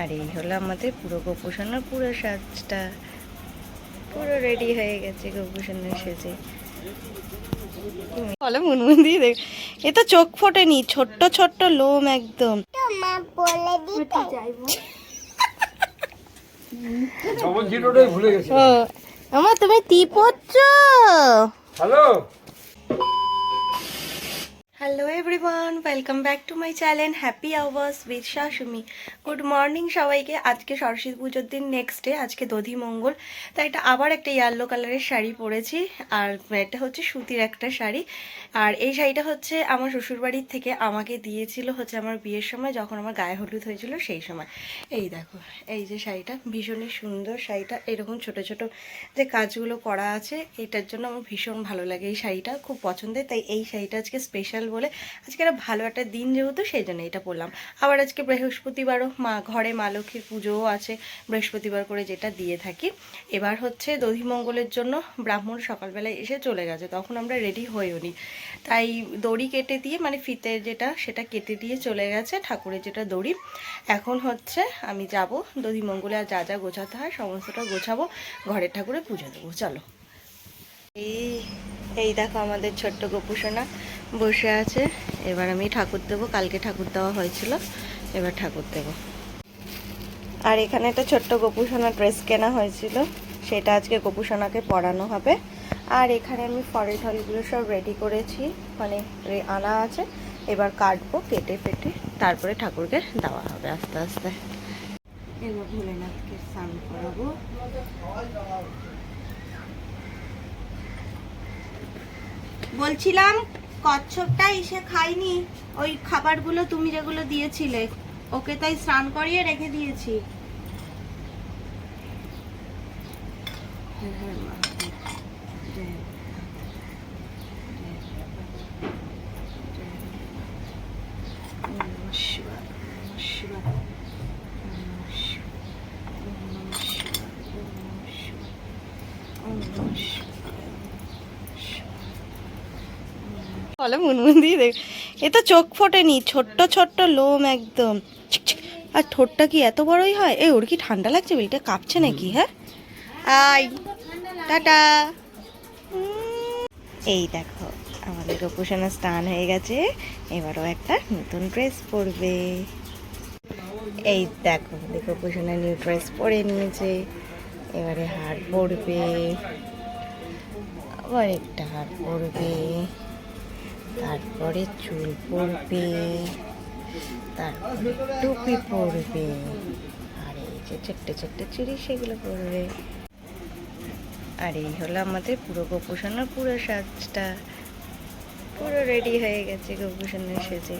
আর এই হলো আমাদের পুরো গোপুষণার পুরো সাজটা। পুরো রেডি হয়ে গেছে গোপুষণার সেজে। বলে মুনমুন দিয়ে দেখ। এ তো চোখ ফোটেনি ছোট্ট ছোট্ট লোম একদম। ও আমার তুমি টি পড়ছ hello hello everyone welcome back to my channel happy hours with শাশুমি good morning সবাইকে। আজকে সরস্বতী পুজোর দিন নেক্সট ডে আজকে দধি মঙ্গল। তাই এটা আবার একটা ইয়েলো কালারের শাড়ি পরেছি। আর এটা হচ্ছে সুতির একটা শাড়ি। আর এই শাড়িটা হচ্ছে আমার শ্বশুরবাড়ির থেকে আমাকে দিয়েছিল হচ্ছে আমার বিয়ের সময়, যখন আমার গায়ে হলুদ হয়েছিল সেই সময়। এই দেখো, এই যে শাড়িটা, ভীষণই সুন্দর শাড়িটা। এরকম ছোট ছোট যে কাজগুলো করা আছে, এটার জন্য আমার ভীষণ ভালো লাগে এই শাড়িটা, খুব পছন্দের। তাই এই শাড়িটা আজকে স্পেশাল বলে আজকে একটা ভালো একটা দিন যেহেতু সেই জন্য এটা পরলাম আবার আজকে বৃহস্পতিবারও মা, ঘরে মা লক্ষ্মীর পুজোও আছে, বৃহস্পতিবার করে যেটা দিয়ে থাকি। এবার হচ্ছে দধিমঙ্গলের জন্য ব্রাহ্মণ সকালবেলায় এসে চলে গেছে, তখন আমরা রেডি হয়েও নি তাই দড়ি কেটে দিয়ে মানে ফিতের যেটা, সেটা কেটে দিয়ে চলে গেছে, ঠাকুরের যেটা দড়ি। এখন হচ্ছে আমি যাব দধিমঙ্গলে আর যা যা গোছাতে হয়, সমস্তটা গোছাবো, ঘরের ঠাকুরে পুজো দেবো। চলো। এই এই দেখো আমাদের ছোট্ট গোপুসোনা বসে আছে। এবার আমি ঠাকুর দেবো, কালকে ঠাকুর দেওয়া হয়েছিল, এবার ঠাকুর দেব। আর এখানে একটা ছোট্ট গোপুসোনা ড্রেস কেনা হয়েছিল, সেটা আজকে গোপুসোনাকে পরানো হবে। আর এখানে আমি ফল টলগুলো সব রেডি করেছি মানে আনা আছে। এবার কাটবো, কেটে ফেটে তারপরে ঠাকুরকে দেওয়া হবে আস্তে আস্তে। এবার ভোলেনাথকে স্নান করাবো। বলছিলাম, কচ্ছপটা এসে খাইনি, ওই খাবারগুলো তুমি যেগুলো দিয়েছিলে, ওকে তাই স্নান করিয়ে রেখে দিয়েছি। বলে মুনমুন দিয়ে দেখ। এ তো চোখ ফোটেনি ছোট্ট ছোট্ট লোম একদম। আর ঠোঁটটা কি এত বড়ই হয়? এই ওর কি ঠান্ডা লাগছে? বেলটা কাঁপছে নাকি হ্যাঁ? আই টাটা। এই দেখো আমাদের গোপুসোনা স্নান হয়ে গেছে। এবারও একটা নতুন ড্রেস পরবে। এই দেখো আমাদের গোপুসোনা নিউ ড্রেস পরে নিয়েছে। এবারে হার পরবে। আবার একটা হার পরবে। তারপরে চুল পরবে, তারপরে টুপি পরবে, আর এই যে ছোট্ট ছোট্ট চুড়ি সেগুলো পরবে। আর এই হলো আমাদের পুরো গোপুষণার পুরো সাজটা। পুরো রেডি হয়ে গেছে গোপুষণের সেজে।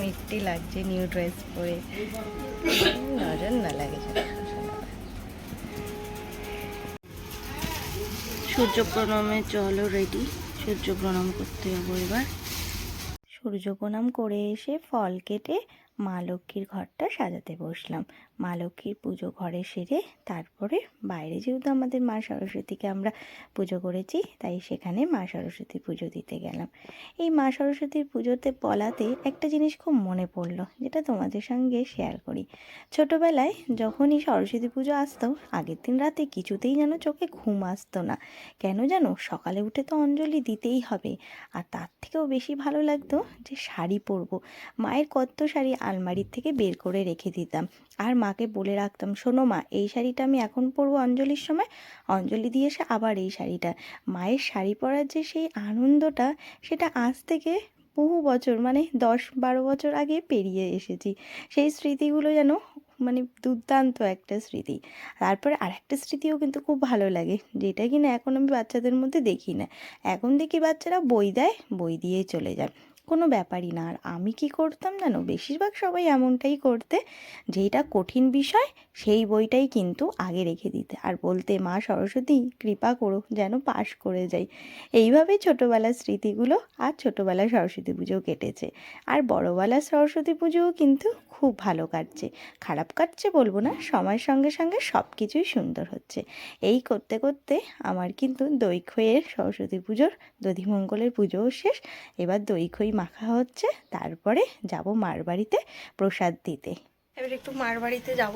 মিষ্টি লাগছে নিউ ড্রেস পরে। নজর না লাগে সূর্য প্রণামে চলো রেডি সূর্য প্রণাম করতে যাব এবার। সূর্য প্রণাম করে এসে ফল কেটে মা লক্ষ্মীর ঘরটা সাজাতে বসলাম। মা লক্ষ্মীর পুজো ঘরে সেরে তারপরে বাইরে যেহেতু আমাদের মা সরস্বতীকে আমরা পুজো করেছি, তাই সেখানে মা সরস্বতী পুজো দিতে গেলাম। এই মা সরস্বতীর পুজোতে বলাতে একটা জিনিস খুব মনে পড়ল, যেটা তোমাদের সঙ্গে শেয়ার করি। ছোটোবেলায় যখনই সরস্বতী পুজো আসতো, আগের দিন রাতে কিছুতেই যেন চোখে ঘুম আসতো না। কেন জানো, সকালে উঠে তো অঞ্জলি দিতেই হবে। আর তার থেকেও বেশি ভালো লাগতো যে শাড়ি পরবো। মায়ের কত শাড়ি আলমারির থেকে বের করে রেখে দিতাম। আর মাকে বলে রাখতাম, শোনো মা, এই শাড়িটা আমি এখন পরবো অঞ্জলির সময়। অঞ্জলি দিয়ে এসে আবার এই শাড়িটা। মায়ের শাড়ি পরার যে সেই আনন্দটা, সেটা আজ থেকে বহু বছর মানে দশ বারো বছর আগে পেরিয়ে এসেছি। সেই স্মৃতিগুলো যেন মানে দুর্দান্ত একটা স্মৃতি। তারপরে আর একটা স্মৃতিও কিন্তু খুব ভালো লাগে, যেটা কিনা এখন আমি বাচ্চাদের মধ্যে দেখি না। এখন দেখি বাচ্চারা বই দেয়, বই দিয়ে চলে যায়। কোনো ব্যাপারই না। আর আমি কি করতাম জানো? বেশিরভাগ সবাই এমনটাই করতে, যেইটা কঠিন বিষয়, সেই বইটাই কিন্তু আগে রেখে দিতে। আর বলতে, মা, সরস্বতী, কৃপা করো, যেন পাশ করে যাই। এইভাবেই ছোটোবেলার স্মৃতিগুলো আর ছোটোবেলার সরস্বতী পুজো কেটেছে। আর বড়োবেলার সরস্বতী পুজোও কিন্তু খুব ভালো কাটছে। খারাপ কাটছে বলব না, সময়ের সঙ্গে সঙ্গে সব কিছুই সুন্দর হচ্ছে। এই করতে করতে আমার কিন্তু দৈক্ষয়ের সরস্বতী পুজোর দধিমঙ্গলের পুজোও শেষ। এবার দৈক্ষই মাখা হচ্ছে তারপরে যাব মার বাড়িতে প্রসাদ দিতে। এবার একটু মার বাড়িতে যাব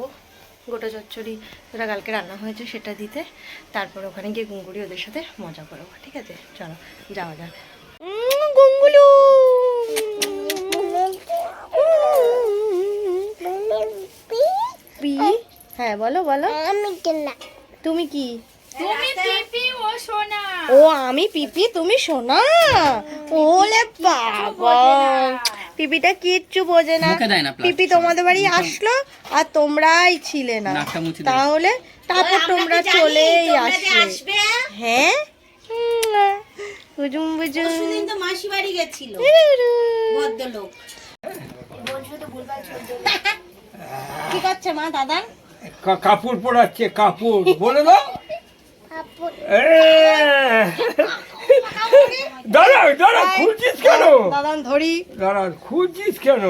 গোটা চচ্চড়ি যেটা কালকে রান্না হয়েছে সেটা দিতে তারপর ওখানে গিয়ে গুঙ্গুড়ি ওদের সাথে মজা করব ঠিক আছে? চলো যাওয়া যাক। গুঙ্গুলু! হ্যাঁ বলো বলো। তুমি কি? তুমি পিপি ও সোনা। ও আমি পিপি তুমি সোনা? ওলে বাবা পিপিটা কিচ্ছু বোঝে না। পিপি তোমাদের বাড়ি আসলো আর তোমরাই ছিলে না। তাহলে তারপর তোমরা চলেই আসবে। হ্যাঁ? বুঝুম বুঝুম তো মাসি বাড়ি গেছিল। ভদ্রলোক। কি করছে মা দাদা? কাপড় পরাচ্ছে কাপড়। বলে দাও। এ! দাঁড়া দাঁড়া খুঁজছিস কেন? ধরি। দাঁড়া খুঁজছিস কেন?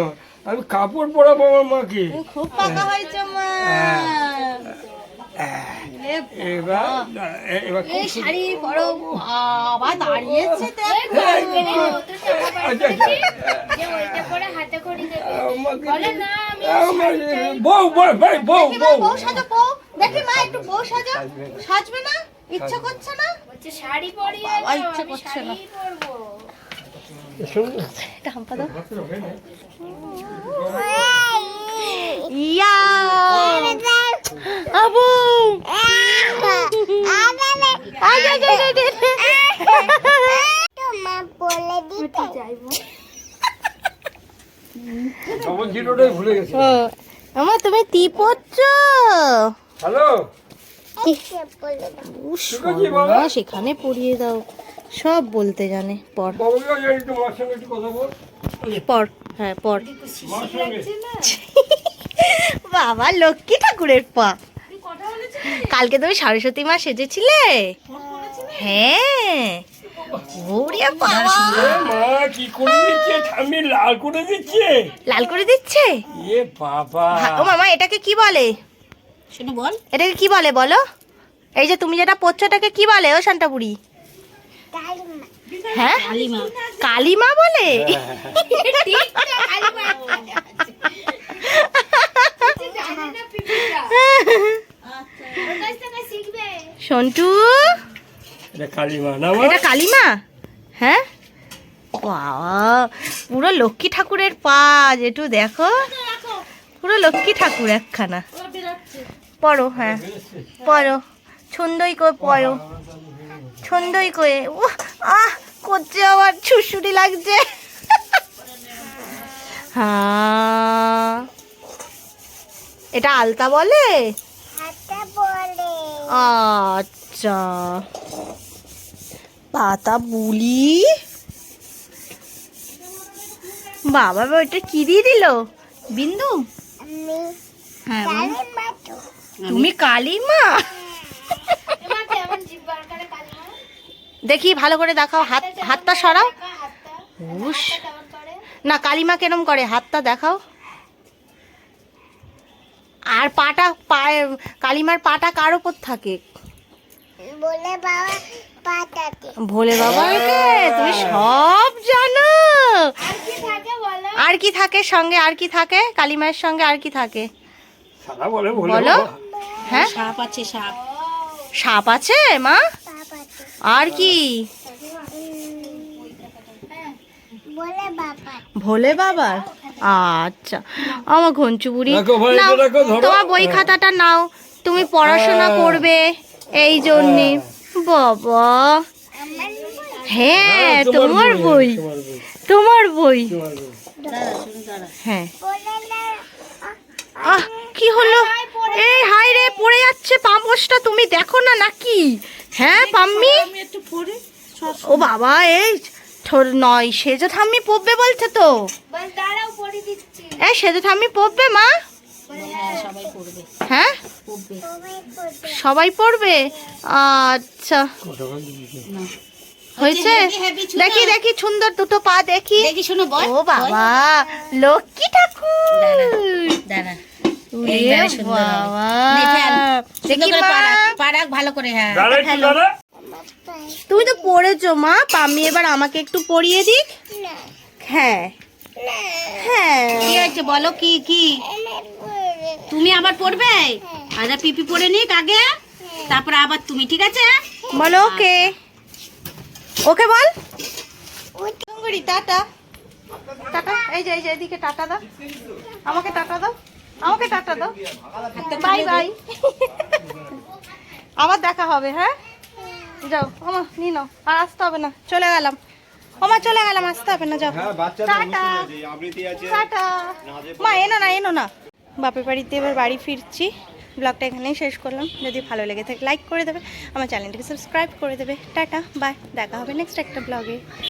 আমি কাপড় পরাবো আমার মাকে। খুব পাকা হয়েছে মা বউ। বউ সাজো বউ। দেখি মা একটু বউ সাজো। সাজবে না? ইচ্ছা করছে না? হচ্ছে শাড়ি পরিয়ে বাবা, দাও, ইচ্ছে করছে না। শাড়িই পরবো। এটা হাম্পা দাও। ইয়া! আবু! আয়, আয়, আয়, আয়, ডবল জিরোটাই ভুলে গেছি। ও, আমা তুমি তি পড়ছ হ্যালো? সেখানে পড়িয়ে দাও। সব বলতে জানে পর পর হ্যাঁ পর বাবা লক্ষ্মী ঠাকুরের পা। কালকে তুমি সরস্বতী মা সেজেছিলে? হ্যাঁ। ওরে বাবা। মা কি করে দিচ্ছে? ঠাম্মি লাল করে দিচ্ছে। লাল করে দিচ্ছে? এ বাবা। হ্যাঁ, ও মামা এটাকে কি বলে? শোনো বল। এটাকে কি বলে বলো? এই যে তুমি যেটা পড়ছো এটাকে কি বলে ও শান্তাপুরি? হ্যাঁ? কালিমা। কালিমা বলে? সন্টু এটা কালিমা না এটা কালিমা? হ্যাঁ? বাবা পুরো লক্ষ্মী ঠাকুরের পা যেটু দেখো। পুরো লক্ষ্মী ঠাকুর একখানা। পড়ো হ্যাঁ। পড়ো। ছন্দই করে পড়ো। ছন্দই করে ও আহ করছে আবার ছুসুরি লাগছে। হ্যাঁ। এটা আলতা বলে? আচ্ছা। পাতা বুলি? বাবা ওটা কি দিয়ে দিল? বিন্দু? হ্যাঁ। তুমি কালী মা কালিমা। দেখি ভালো করে দেখাও হাত হাতটা সরাও। উস না কালিমা কেরম করে? হাতটা দেখাও। আর পাটা পায়ে কালিমার পাটা কার ওপর থাকে? ভোলে বাবাকে তুমি সব জানো। আর কি থাকে বলো? আর কি থাকে সঙ্গে আর কি থাকে? কালিমায়ের সঙ্গে আর কি থাকে? বলে বলে বলো। বাবা। হ্যাঁ? সাপ আছে সাপ। সাপ আছে মা? আর কি? ভোলে বাবার আচ্ছা। আমার ঘঞ্চু বুড়ি। তোমার বই খাতাটা নাও। তুমি পড়াশোনা হ্যাঁ। করবে এই জন্যে। বাবা। হ্যাঁ হ্যাঁ, তোমার বই তোমার বই। হ্যাঁ। আহ কি হলো? এই হাই রে পড়ে যাচ্ছে পাম্পসটা তুমি দেখো না নাকি? হ্যাঁ পাম্মি? আমি একটু পড়ি ও বাবা এই নয় সেজো ঠাম্মি পড়বে বলছে তো। বল দাঁড়াও পরে এই সেজো ঠাম্মি পড়বে মা? হ্যাঁ সবাই পড়বে। হ্যাঁ? পড়বে। সবাই পড়বে। আচ্ছা। হয়েছে? হেভি ছোনা। দেখি দেখি সুন্দর দুটো পা দেখি। দেখি শোনো ও বাবা লক্ষ্মী ঠাকুর। দাঁড়া। হ্যাঁ। তুমি তো পড়েছো মা। পাম্মি এবার আমাকে একটু পড়িয়ে দিক। হ্যাঁ। হ্যাঁ। কি হয়েছে? বলো কি কি? তুমি আবার পড়বে? আচ্ছা পিপি পড়ে নিক আগে। তারপরে আবার তুমি ঠিক আছে? বলো ওকে। ওকে বল। টাটা। টাটা এই যে এই যে এদিকে টাটা দাও। আমাকে টাটা দাও। আমাকে টাটা দাও। বাই বাই আবার দেখা হবে হ্যাঁ? যাও ওমা নিয়ে নাও। আর আসতে হবে না চলে গেলাম। ওমা চলে গেলাম আসতে হবে না যাও। Ta ta. Ta ta. মা এনো না এনো না। বাপের বাড়িতে এবার বাড়ি ফিরছি। ব্লগটা এখানেই শেষ করলাম। যদি ভালো লেগে থাকে লাইক করে দেবে। আমার চ্যানেলটিকে সাবস্ক্রাইব করে দেবে। টাটা বাই দেখা হবে নেক্সট একটা ব্লগে